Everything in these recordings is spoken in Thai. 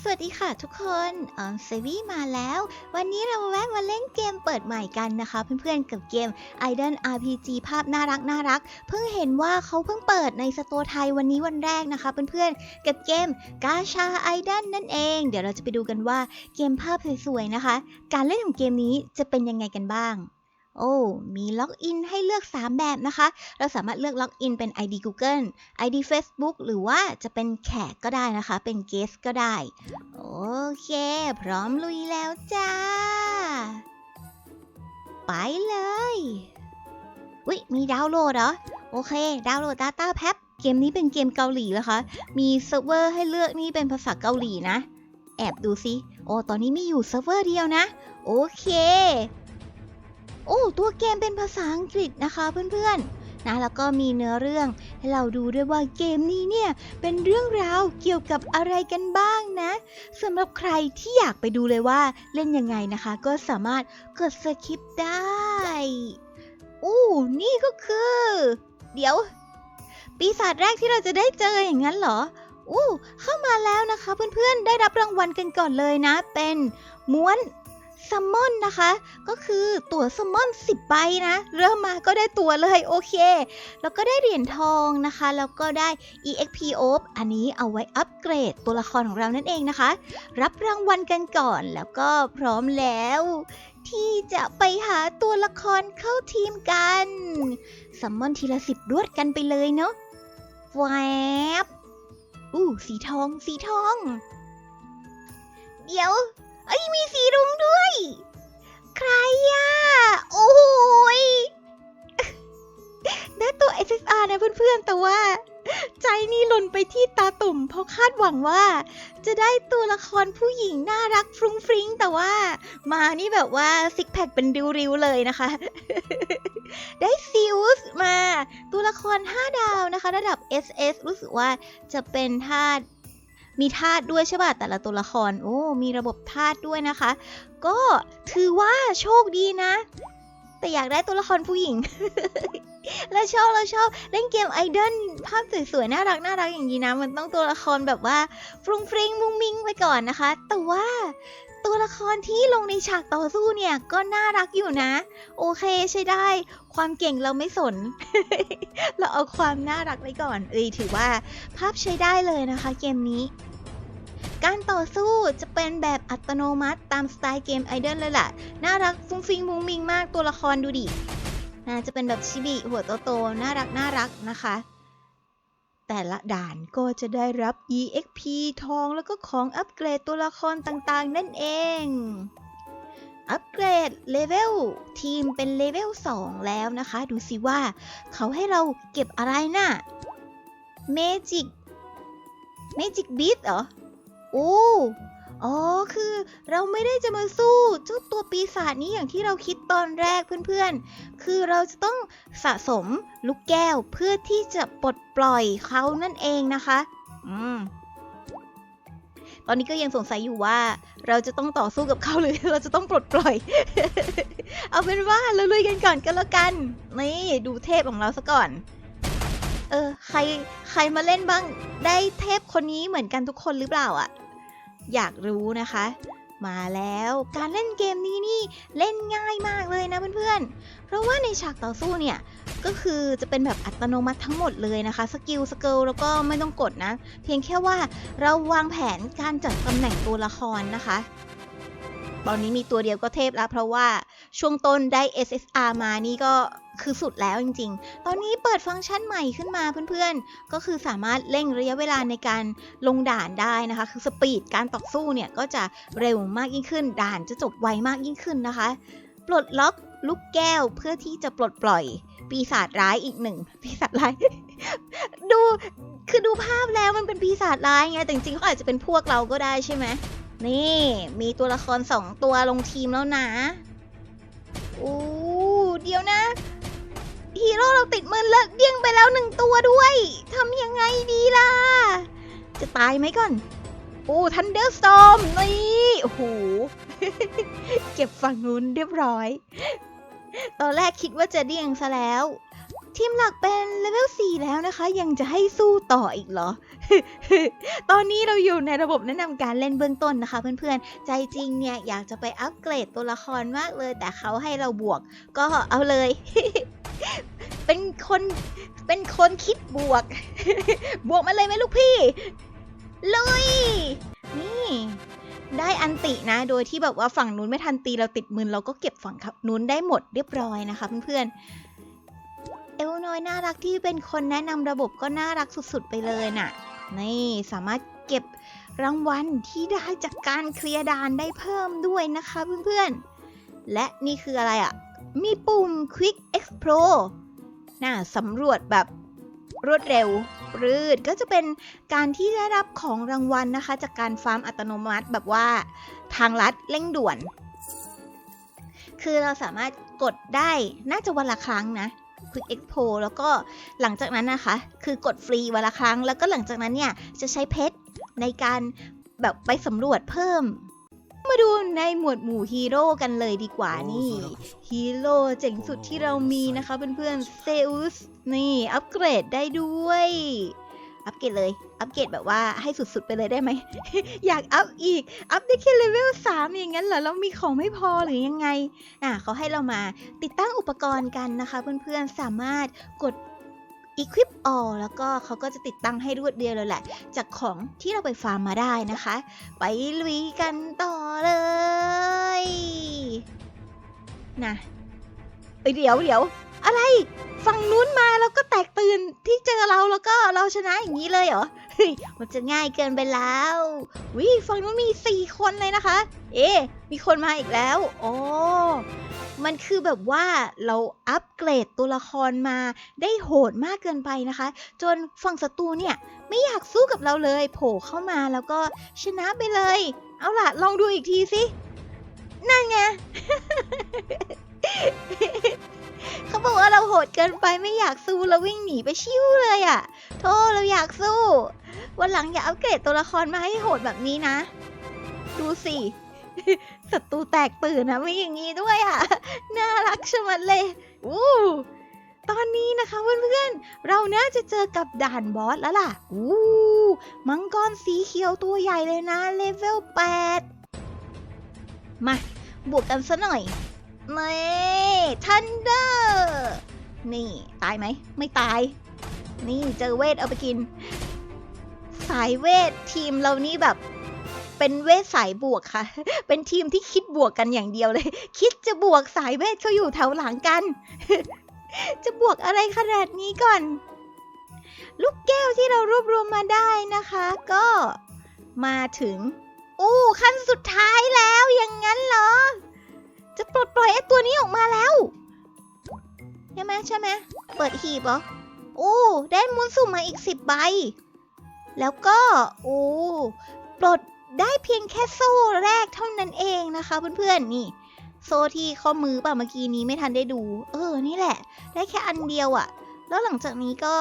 สวัสดีค่ะทุกคนออมเซวี่มาแล้ว วันนี้เราแวะมาเล่นเกมเปิดใหม่กันนะคะ เพื่อนๆกับเกม i d o l RPG ภาพน่ารักน่ารัก เพิ่งเห็นว่าเขาเพิ่งเปิดในสตร์ไทยวันนี้วันแรกนะคะ เพื่อนๆกับเกมกาชาไอด l นั่นเอง เดี๋ยวเราจะไปดูกันว่าเกมภาพสวยๆนะคะ การเล่นของเกมนี้จะเป็นยังไงกันบ้าง โอ้ มีล็อกอินให้เลือก 3 แบบนะคะ เราสามารถเลือกล็อกอินเป็น ID Google ID Facebook หรือว่าจะเป็นแขกก็ได้นะคะ เป็น Guest ก็ได้ โอเค พร้อมลุยแล้วจ้า ไปเลยวิมีดาวน์โหลดเหรอ โอเค ดาวน์โหลด Data p a c เกมนี้เป็นเกมเกาหลีเหรอคะ มีเซิร์ฟเวอร์ให้เลือกนี่เป็นภาษาเกาหลีนะ แอบดูสิโอ้ ตอนนี้มีอยู่เซิร์ฟเวอร์เดียวนะ โอเค อ้ ตัวเกมเป็นภาษาอังกฤษนะคะเพื่อนๆ นะ แล้วก็มีเนื้อเรื่องให้เราดูด้วยว่าเกมนี้เนี่ย เป็นเรื่องราวเกี่ยวกับอะไรกันบ้างนะสำหรับใครที่อยากไปดูเลยว่าเล่นยังไงนะคะ ก็สามารถกดสคิปได้อู้นี่ก็คือ เดี๋ยว ปีศาจแรกที่เราจะได้เจออย่างนั้นเหรออู้เข้ามาแล้วนะคะเพื่อนๆ ได้รับรางวัลกันก่อนเลยนะ เป็นม้วน ซัมมอนนะคะ ก็คือตั๋วซัมมอน10ใบนะ เริ่มมาก็ได้ตั๋วเลยโอเค แล้วก็ได้เหรียญทองนะคะ แล้วก็ได้ EXP o p อันนี้เอาไว้อัปเกรดตัวละครของเรานั่นเองนะคะ รับรางวัลกันก่อนแล้วก็พร้อมแล้ว ที่จะไปหาตัวละครเข้าทีมกันซัมมอนทีละสิบรวดกันไปเลยเนาะแวบอู้สีทอง สีทอง เดี๋ยว เอ้ยมีสีรุ้งด้วย ใครอะ โอ้ยได้ตัว SSR นะเพื่อนๆ แต่ว่า ใจนี่หล่นไปที่ตาตุ่ม เพราะคาดหวังว่า จะได้ตัวละครผู้หญิงน่ารักฟรุ้งฟริ้ง แต่ว่า มานี่แบบว่าซิกแพคเป็นริ้วๆ เลยนะคะ ได้ซิลส์มา ตัวละคร 5 ดาวนะคะ ระดับ SS รู้สึกว่าจะเป็นธาตุ มีธาตุด้วยใช่ป่ะแต่ละตัวละคร โอ้ มีระบบธาตุด้วยนะคะ ก็ถือว่าโชคดีนะ แต่อยากได้ตัวละครผู้หญิงแล้วชอบแล้วชอบเล่นเกมไอดอลภาพสวยๆน่ารักน่ารักอย่างนี้นะ มันต้องตัวละครแบบว่าฟรุงฟริงมุงมิงไปก่อนนะคะ แต่ว่าตัวละครที่ลงในฉากต่อสู้เนี่ยก็น่ารักอยู่นะ โอเคใช้ได้ ความเก่งเราไม่สน เราเอาความน่ารักไว้ก่อน เอ้ยถือว่าภาพใช้ได้เลยนะคะเกมนี้ การต่อสู้จะเป็นแบบอัตโนมัติตามสไตล์เกมไอดอลเลยแหละน่ารักฟุ้งฟิงมุงมิงมากตัวละครดูดิน่าจะเป็นแบบชิบิหัวโตๆน่ารักน่ารักนะคะ แต่ละด่านก็จะได้รับ EXP ทองแล้วก็ของอัปเกรดตัวละครต่างๆ นั่นเอง อัปเกรดเลเวลทีมเป็นเลเวล 2 แล้วนะคะ ดูสิว่า เขาให้เราเก็บอะไรน่ะ Magic Magic Beat เหรอ อ้อ๋อคือเราไม่ได้จะมาสู้เจ้าตัวปีศาจนี้อย่างที่เราคิดตอนแรกเพื่อนๆ คือเราจะต้องสะสมลูกแก้วเพื่อที่จะปลดปล่อยเขานั่นเองนะคะ อืม ตอนนี้ก็ยังสงสัยอยู่ว่า เราจะต้องต่อสู้กับเขาหรือเราจะต้องปลดปล่อย เอาเป็นว่าเราลุยกันก่อนก็แล้วกัน นี่ดูเทพของเราซะก่อน เออ ใครใครมาเล่นบ้าง ได้เทพคนนี้เหมือนกันทุกคนหรือเปล่าอะอยากรู้นะคะ มาแล้วการเล่นเกมนี้นี่เล่นง่ายมากเลยนะเพื่อนๆ เพราะว่าในฉากต่อสู้เนี่ยก็คือจะเป็นแบบอัตโนมัติทั้งหมดเลยนะคะ สกิลสเกิลแล้วก็ไม่ต้องกดนะ เพียงแค่ว่าเราวางแผนการจัดตำแหน่งตัวละครนะคะ ตอนนี้มีตัวเดียวก็เทพแล้วเพราะว่า ช่วงต้นได้ SSR มานี่ก็คือสุดแล้วจริงๆ ตอนนี้เปิดฟังก์ชันใหม่ขึ้นมาเพื่อนๆ ก็คือสามารถเร่งระยะเวลาในการลงด่านได้นะคะ คือสปีดการต่อสู้เนี่ยก็จะเร็วมากยิ่งขึ้น ด่านจะจบไวมากยิ่งขึ้นนะคะ ปลดล็อกลูกแก้วเพื่อที่จะปลดปล่อย ปีศาจร้ายอีกหนึ่งปีศาจร้าย ดูคือดูภาพแล้วมันเป็นปีศาจร้ายไงแต่จริงๆเขาอาจจะเป็นพวกเราก็ได้ใช่ไหมนี่ มีตัวละครสองตัวลงทีมแล้วนะ โอ้เดี๋ยวนะฮีโร่เราติดมือเลิกเดี้ยงไปแล้วหนึ่งตัวด้วยทำยังไงดีล่ะ จะตายไหมก่อน โอ้ทันเดอร์สตอมนี่โอ้โหเก็บฝั่งนู้นเรียบร้อย ตอนแรกคิดว่าจะเดี้ยงซะแล้ว ทีมหลักเป็นเลเวล4แล้วนะคะ ยังจะให้สู้ต่ออีกเหรอ ตอนนี้เราอยู่ในระบบแนะนำการเล่นเบื้องต้นนะคะ เพื่อนๆ ใจจริงเนี่ย อยากจะไปอัปเกรดตัวละครมากเลย แต่เขาให้เราบวก ก็เอาเลย เป็นคนเป็นคนคิดบวก บวกมาเลยไหมลูกพี่ ลุย นี่ได้อันตินะ โดยที่แบบว่าฝั่งนู้นไม่ทันตีเราติดมือเราก็เก็บฝั่งขับนู้นได้หมดเรียบร้อยนะคะเพื่อนๆ เอลน้อยน่ารักที่เป็นคนแนะนำระบบก็น่ารักสุดๆไปเลยน่ะ นี่สามารถเก็บรางวัลที่ได้จากการเคลียร์ด่านได้เพิ่มด้วยนะคะเพื่อนๆ และนี่คืออะไรอะ่ะ มีปุ่ม Quick Explore น่าสำรวจแบบรวดเร็วรืดก็จะเป็นการที่ได้รับของรางวัลนะคะ จากการฟาร์มอัตโนมัติแบบว่าทางลัดเร่งด่วน คือเราสามารถกดได้น่าจะวันละครั้งนะ Quick Expo แล้วก็หลังจากนั้นนะคะ คือกดฟรีวันละครั้ง แล้วก็หลังจากนั้นเนี่ย จะใช้เพชรในการแบบไปสำรวจเพิ่ม มาดูในหมวดหมู่ฮีโร่กันเลยดีกว่านี่ฮีโร่เจ๋งสุดที่เรามีนะคะเพื่อนๆเซอุสนี่ อัปเกรดได้ด้วย อัปเกรดเลย อัปเกรดแบบว่าให้สุดๆไปเลยได้ไหม อยากอัพอีก อัพได้แค่เลเวล3อย่างนั้นเหรอแล้วมีของไม่พอหรือยังไง อะเขาให้เรามาติดตั้งอุปกรณ์กันนะคะ เพื่อนๆ สามารถกด equip all แล้วก็เขาก็จะติดตั้งให้รวดเดียวเลยแหละ จากของที่เราไปฟาร์มมาได้นะคะ ไปลุยกันต่อเลย นะเดี๋ยวเดี๋ยวอะไร ฝั่งนู้นมาแล้วก็ ที่เจอเราแล้วก็เราชนะอย่างนี้เลยเหรอ มันจะง่ายเกินไปแล้ววิฝั่งนู้นมีสี่คนเลยนะคะ เอ๊มีคนมาอีกแล้วโอ้มันคือแบบว่าเราอัปเกรดตัวละครมาได้โหดมากเกินไปนะคะ จนฝั่งศัตรูเนี่ย ไม่อยากสู้กับเราเลย โผล่เข้ามาแล้วก็ชนะไปเลย เอาล่ะ ลองดูอีกทีสิ นั่นไง เขาบอกว่าเราโหดเกินไปไม่อยากสู้แล้ววิ่งหนีไปชิวเลยอะ่ะ โทษเราอยากสู้ วันหลังอย่าอัปเกรดตัวละครมาให้โหดแบบนี้นะ ดูสิศัตรูแตกตื่นนะไม่อย่างนี้ด้วยอะ่ะ น่ารักชะมัดเลยอู้ตอนนี้นะคะเพื่อนๆ เราน่าจะเจอกับด่านบอสแล้วล่ะอู้มังกรสีเขียวตัวใหญ่เลยนะเลเวล8มา บวกกันซะหน่อย นี่ทันเดอร์ นี่ ตายไหม ไม่ตาย นี่เจอเวทเอาไปกิน สายเวททีมเรานี่แบบ เป็นเวทสายบวกค่ะ เป็นทีมที่คิดบวกกันอย่างเดียวเลย คิดจะบวกสายเวทเขาอยู่แถวหลังกัน จะบวกอะไรขนาดนี้ก่อน ลูกแก้วที่เรารวบรวมมาได้นะคะ ก็มาถึงอู้ขั้นสุดท้ายแล้วอย่างนั้นเหรอ จะปลดปล่อยไอ้ตัวนี้ออกมาแล้วใช่ไหมใช่ไหมเปิดหีบเหรออู้ได้มูลสุ่มมาอีกสิบใบ แล้วก็อู้ปลดได้เพียงแค่โซ่แรกเท่านั้นเองนะคะ เพื่อนๆนี่ โซ่ที่ข้อมือป่ะเมื่อกี้นี้ไม่ทันได้ดู เออนี่แหละ ได้แค่อันเดียวอะแล้วหลังจากนี้ก็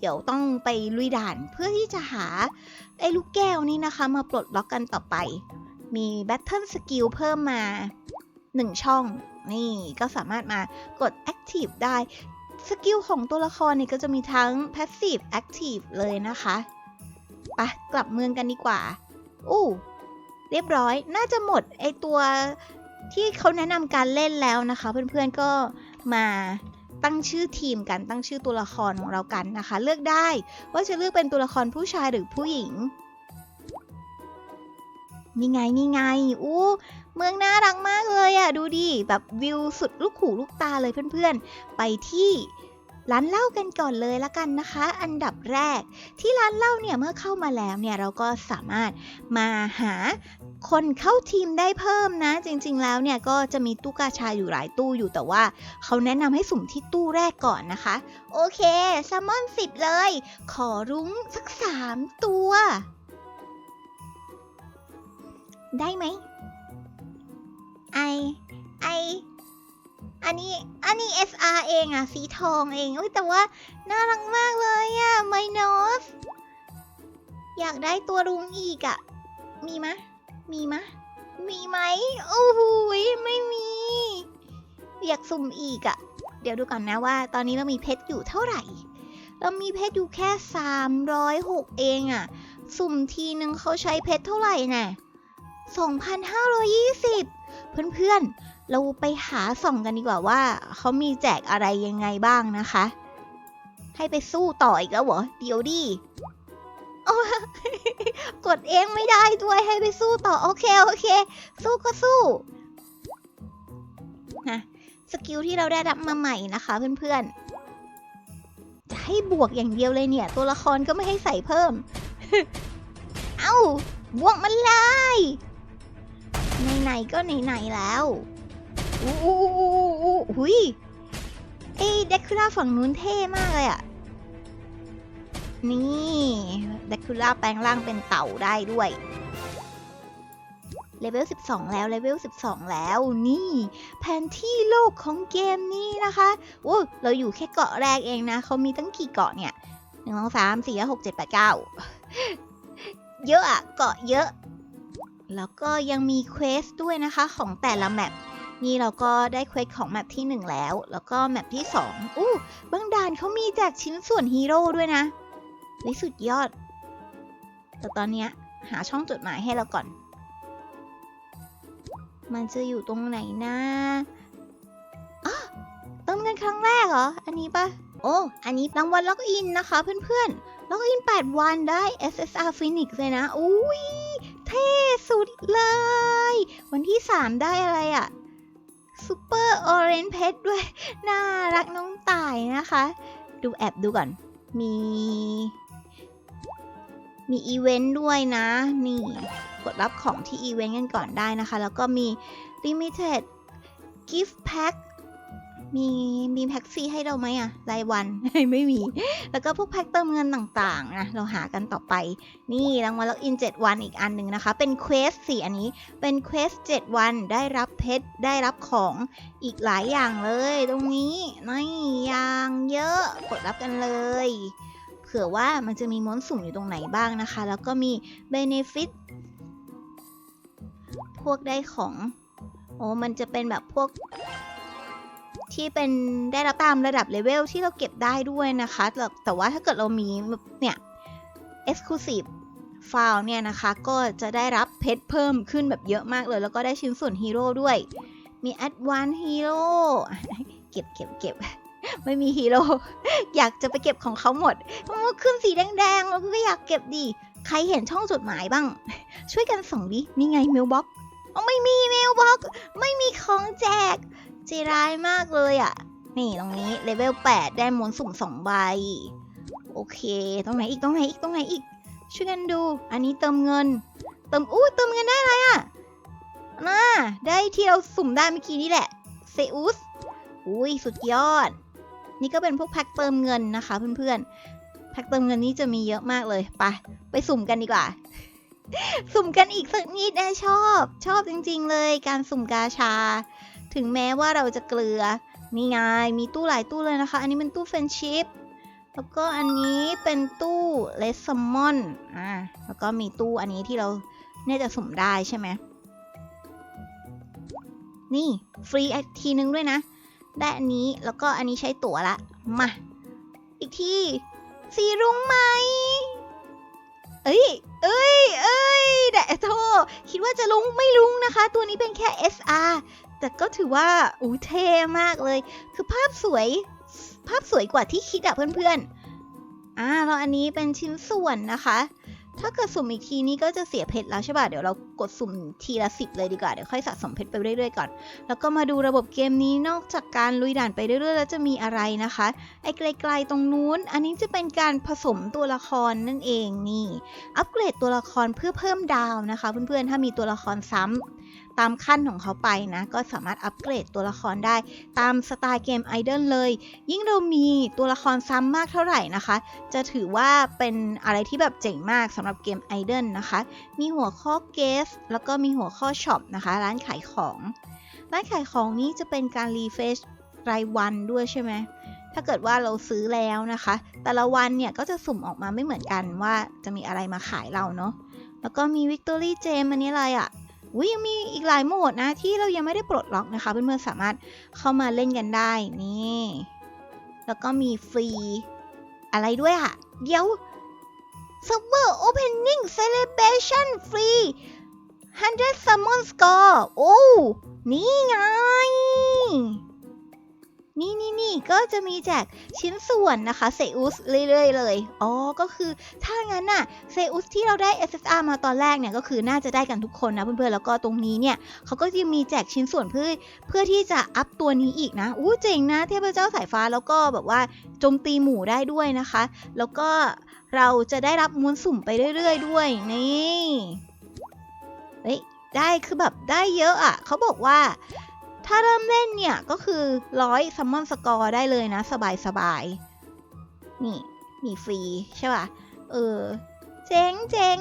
เดี๋ยวต้องไปลุยด่านเพื่อที่จะหาไอ้ลูกแก้วนี้นะคะ มาปลดล็อกกันต่อไป มีแบทเทิลสกิลเพิ่มมา 1 ช่อง นี่ก็สามารถมากด Active ได้ สกิลของตัวละครเนี่ยก็จะมีทั้ง Passive Active เลยนะคะปะกลับเมืองกันดีกว่า อู้เรียบร้อยน่าจะหมดไอตัวที่เขาแนะนำการเล่นแล้วนะคะ เพื่อนๆก็มาตั้งชื่อทีมกันตั้งชื่อตัวละครของเรากันนะคะ เลือกได้ว่าจะเลือกเป็นตัวละครผู้ชายหรือผู้หญิงนี่ไงนี่ไงอู้ เมืองน่ารักมากเลยอะ่ะดูดิแบบวิวสุดลูกหูลูกตาเลยเพื่อนๆ ไปที่ร้านเหล้ากันก่อนเลยละกันนะคะ อันดับแรก ที่ร้านเหล้าเนี่ยเมื่อเข้ามาแล้วเนี่ยเราก็สามารถมาหาคนเข้าทีมได้เพิ่มนะ จริงๆแล้วเนี่ยก็จะมีตู้กาชาอยู่หลายตู้อยู่แต่ว่าเขาแนะนำให้สุ่มที่ตู้แรกก่อนนะคะ โอเคแซลมอนสิบเลย ขอรุ้งสักสามตัว ได้ไหม ไอไออันนี้อันนี้ SR เองอะสีทองเองอุ้ยแต่ว่าน่ารักมากเลยอะไมโนสอยากได้ตัวรุงอีกอะมีมะ มีมะ มีไหมโอ้โหยไม่มี อยากสุ่มอีกอะเดี๋ยวดูก่อนนะว่า ตอนนี้เรามีเพชรอยู่เท่าไหร่ เรามีเพชรอยู่แค่ 306 เองอะสุ่มทีนึงเขาใช้เพชรเท่าไหร่น่ะ2,520 เพื่อนๆ เราไปหาส่องกันดีกว่าว่า เขามีแจกอะไรยังไงบ้างนะคะ ให้ไปสู้ต่ออีกแล้วเหรอ เดี๋ยวดิกดเองไม่ได้ด้วยให้ไปสู้ต่อ โอเค โอเค สู้ก็สู้นะสกิลที่เราได้รับมาใหม่นะคะเพื่อนๆ จะให้บวกอย่างเดียวเลยเนี่ย ตัวละครก็ไม่ให้ใส่เพิ่ม เอ้า บวกมันเลย ไหนๆก็ไหนๆแล้วอู้อู้อู้อู้อู้หุยเอ้เด็กคูล่าฝั่งนู้นเท่มากเลยอะนี่เด็กคูล่าแปลงร่างเป็นเต่าได้ด้วยเลเวล 12 แล้ว เลเวล 12 แล้ว นี่ แผนที่โลกของเกมนี้นะคะโอ้เราอยู่แค่เกาะแรกเองนะ เขามีตั้งกี่เกาะเนี่ยหนึ่งสองสามสี่ห้าหกเจ็ดแปดเก้าเยอะอะเกาะเยอะ แล้วก็ยังมีเควสด้วยนะคะของแต่ละแมปนี่เราก็ได้เควสของแมปที่ 1 แล้ว แล้วก็แมปที่ 2 อู้บางด่านเขามีแจกชิ้นส่วนฮีโร่ด้วยนะวิสุดยอด แต่ตอนนี้หาช่องจดหมายให้เราก่อน มันจะอยู่ตรงไหนนะอ๋อเติมเงินครั้งแรกเหรอ อันนี้ปะโอ้ อันนี้รางวัลล็อกอินนะคะเพื่อนๆ ล็อกอิน 8 วันได้ SSR Phoenix เลยนะ อุ้ย สุดเลย วันที่ 3 ได้อะไรอะ Super Orange Pet ด้วย น่ารักน้องต่ายนะคะ ดูแอบดูก่อน มี มีอีเวนต์ด้วยนะ นี่ กดรับของที่อีเวนต์กันก่อนได้นะคะ แล้วก็มี Limited Gift Pack มีมีแพ็กฟรีให้เราไหมอะรายวัน ไม่มี แล้วก็พวกแพ็กเติมเงินต่างๆนะเราหากันต่อไป นี่รางวัลล็อกอิน 7 วันอีกอันหนึ่งนะคะ เป็นเควสสี่อันนี้เป็นเควส7วันได้รับเพชรได้รับของอีกหลายอย่างเลย ตรงนี้นี่อย่างเยอะกดรับกันเลยเผื่อว่ามันจะมีม้วนสุ่มอยู่ตรงไหนบ้างนะคะ แล้วก็มี Benefit พวกได้ของโอ้มันจะเป็นแบบพวก ที่เป็นได้รับตามระดับเลเวลที่เราเก็บได้ด้วยนะคะ แต่แต่ว่าถ้าเกิดเรามีเนี่ย Exclusive ฟล์เนี่ยนะคะ ก็จะได้รับเพชรเพิ่มขึ้นแบบเยอะมากเลย แล้วก็ได้ชิ้นส่วนฮีโร่ด้วย มี Advanced Hero เก็บเก็บเก็บไม่มีฮีโร่อยากจะไปเก็บของเขาหมดมันขึ้นสีแดงๆเราก็อยากเก็บดี ใครเห็นช่องจดหมายบ้าง ช่วยกันส่งดิ นี่ไงเมลบ็อกอ๋อไม่มีเมลบ็อกไม่มีของแจก ใจร้ายมากเลยอะ่ะ นี่ตรงนี้เลเวล8ได้มวนสุ่ม2ใบ โอเค ตรงไหนอีกตรงไหนอีกตรงไหนอีก ช่วยกันดู อันนี้เติมเงิน เติมอู้เติมเงินได้อะไรอะ่ะน่าได้ที่เราสุ่มได้เมื่อกี้นี่แหละ เซอุส อุ้ยสุดยอด นี่ก็เป็นพวกแพ็คเติมเงินนะคะเพื่อนๆ แพ็คเติมเงินนี้จะมีเยอะมากเลย ไป ไปสุ่มกันดีกว่า สุ่มกันอีกสักนิดนะชอบ ชอบจริง ๆ เลย การสุ่มกาชา ถึงแม้ว่าเราจะเกลือ นี่ไง มีตู้หลายตู้เลยนะคะ อันนี้เป็นตู้เฟนชิพแล้วก็อันนี้เป็นตู้เลสซัมมอน อ่า แล้วก็มีตู้อันนี้ที่เราเนี่ยจะสุ่มได้ใช่ไหม นี่ ฟรีอีกทีนึงด้วยนะ ได้อันนี้ แล้วก็อันนี้ใช้ตั๋วละ มา อีกที สีรุ้งไหม เอ้ย เอ้ย เอ้ยแดะโทษคิดว่าจะลุงไม่ลุงนะคะ ตัวนี้เป็นแค่ SR แต่ก็ถือว่าอู้เท่มากเลย คือภาพสวย ภาพสวยกว่าที่คิดอะเพื่อนๆ อ่าแล้วอันนี้เป็นชิ้นส่วนนะคะ ถ้าเกิดสุ่มอีกทีนี้ก็จะเสียเพชรแล้วใช่ป่ะ เดี๋ยวเรากดสุ่มทีละสิบเลยดีกว่า เดี๋ยวค่อยสะสมเพชรไปเรื่อยๆก่อน แล้วก็มาดูระบบเกมนี้นอกจากการลุยด่านไปเรื่อยๆ แล้วจะมีอะไรนะคะ ไอ้ไกลๆตรงนู้น อันนี้จะเป็นการผสมตัวละครนั่นเองนี่ อัปเกรดตัวละครเพื่อเพิ่มดาวนะคะ เพื่อนๆ ถ้ามีตัวละครซ้ำ ตามขั้นของเขาไปนะ ก็สามารถอัปเกรดตัวละครได้ ตามสไตล์เกมไอดอลเลย ยิ่งเรามีตัวละครซ้ำมากเท่าไหร่นะคะ จะถือว่าเป็นอะไรที่แบบเจ๋งมากสำหรับเกมไอดอลนะคะ มีหัวข้อเกสแล้วก็มีหัวข้อช็อปนะคะ ร้านขายของ ร้านขายของนี้จะเป็นการรีเฟชรายวันด้วยใช่ไหมถ้าเกิดว่าเราซื้อแล้วนะคะ แต่ละวันเนี่ยก็จะสุ่มออกมาไม่เหมือนกันว่าจะมีอะไรมาขายเราเนาะ แล้วก็มี Victory Gem อันนี้อะไรอะ ยยังมีอีกหลายโหมดนะที่เรายังไม่ได้ปลดล็อกนะคะ เพื่อนๆสามารถเข้ามาเล่นกันได้นี่ แล้วก็มีฟรี อะไรด้วยอะเดี๋ยว Server Opening Celebration Free 100 Summon Score โอ้ นี่ไง นี่นี่นี่ก็จะมีแจกชิ้นส่วนนะคะเซอุสเรื่อยๆเลย อ๋อ ก็คือถ้างั้นน่ะเซอุสที่เราได้ SSR มาตอนแรกเนี่ยก็คือน่าจะได้กันทุกคนนะเพื่อนๆ แล้วก็ตรงนี้เนี่ยเขาก็จะมีแจกชิ้นส่วนเพื่อเพื่อที่จะอัพตัวนี้อีกนะ อู้เจ๋งนะเทพเจ้าสายฟ้าแล้วก็แบบว่าโจมตีหมู่ได้ด้วยนะคะ แล้วก็เราจะได้รับมวลสุ่มไปเรื่อยๆ ด้วยนี่ เฮ้ย ได้คือแบบได้เยอะอะ่ะเขาบอกว่า ถ้าเริ่มเล่นเนี่ย ก็คือร้อยซัมมอนสกอร์ได้เลยนะ สบายๆนี่ มีฟรีใช่ป่ะ เออ เจ๋งเจ๋ง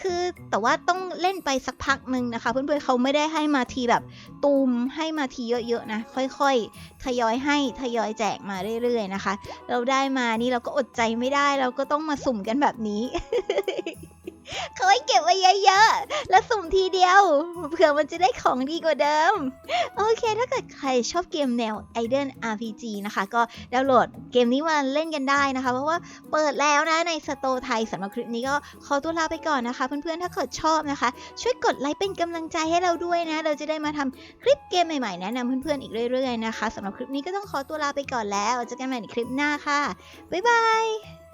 คือแต่ว่าต้องเล่นไปสักพักหนึ่งนะคะ เพื่อนๆเขาไม่ได้ให้มาทีแบบตูมให้มาทีเยอะๆนะ ค่อยๆ ทยอยให้ทยอยแจกมาเรื่อยๆนะคะ เราได้มานี่เราก็อดใจไม่ได้เราก็ต้องมาสุ่มกันแบบนี้ เขาให้เก็บไว้เยอะๆ แล้วสุ่มทีเดียว เผื่อมันจะได้ของดีกว่าเดิม โอเค ถ้าเกิดใครชอบเกมแนว i d e n RPG นะคะ ก็ดาวน์โหลดเกมนี้มาเล่นกันได้นะคะ เพราะว่าเปิดแล้วนะในสโตร์ไทยสำหรับคลิปนี้ก็ขอตัวลาไปก่อนนะคะ เพื่อนๆ ถ้าเกิดชอบนะคะ ช่วยกดไลค์เป็นกำลังใจให้เราด้วยนะ เราจะได้มาทำคลิปเกมใหม่ๆ แนะนำเพื่อนๆ อีกเรื่อยๆ นะคะสำหรับคลิปนี้ก็ต้องขอตัวลาไปก่อนแล้วเจอกันใหม่ในคลิปหน้าค่ะ บ๊ายบาย